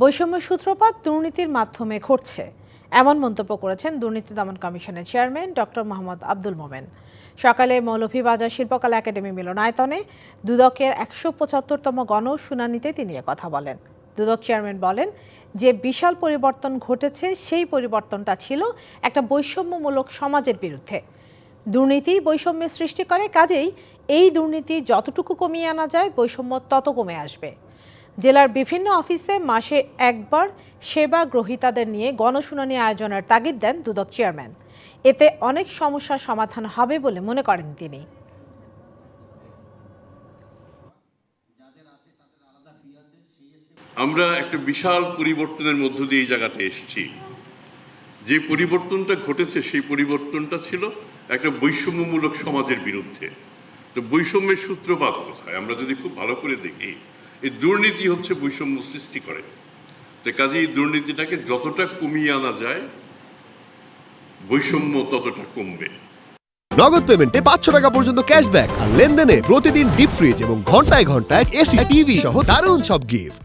বৈষম্য সূত্রপাত দুর্নীতির মাধ্যমে ঘটছে। এমন মন্তব্য করেছেন দুর্নীতি দমন কমিশনের চেয়ারম্যান ডক্টর মোহাম্মদ আব্দুল মোমেন। সকালে মৌলভীবাজার শিল্পকলা একাডেমি মিলনায়তনে দুদকের একশো পঁচাত্তরতম গণশুনানিতে তিনি কথা বলেন। দুদক চেয়ারম্যান বলেন, যে বিশাল পরিবর্তন ঘটেছে, সেই পরিবর্তনটা ছিল একটা বৈষম্যমূলক সমাজের বিরুদ্ধে। দুর্নীতি বৈষম্যের সৃষ্টি করে, কাজেই এই দুর্নীতি যতটুকু কমিয়ে আনা যায়, বৈষম্য তত কমে আসবে। জেলার বিভিন্ন অফিসে মাসে একবার সেবা গ্রহীতাদের নিয়ে গণশুনানি আয়োজনের তাগিদ দেন দুদক চেয়ারম্যান। এতে অনেক সমস্যার সমাধান হবে বলে মনে করেন তিনি। আমরা একটা বিশাল পরিবর্তনের মধ্য দিয়ে এই জায়গাতে এসেছি। যে পরিবর্তনটা ঘটেছে সেই পরিবর্তনটা ছিল একটা বৈষম্যমূলক সমাজের বিরুদ্ধে। তো বৈষম্যের সূত্রপাত কোথায়? আমরা যদি খুব ভালো করে দেখি এই দুর্নীতি হচ্ছে বৈষম্য সৃষ্টি করে। তো কাজে এই দুর্নীতিটাকে যতটা কমিয়ে আনা যায়, বৈষম্য ততটা কমবে। নগদ পেমেন্টে পাঁচশো টাকা পর্যন্ত ক্যাশব্যাক আর লেনদেনে প্রতিদিন ডিপ ফ্রিজ এবং ঘন্টায় ঘন্টায় এসি, টিভি সহ দারুণ সব গিফট।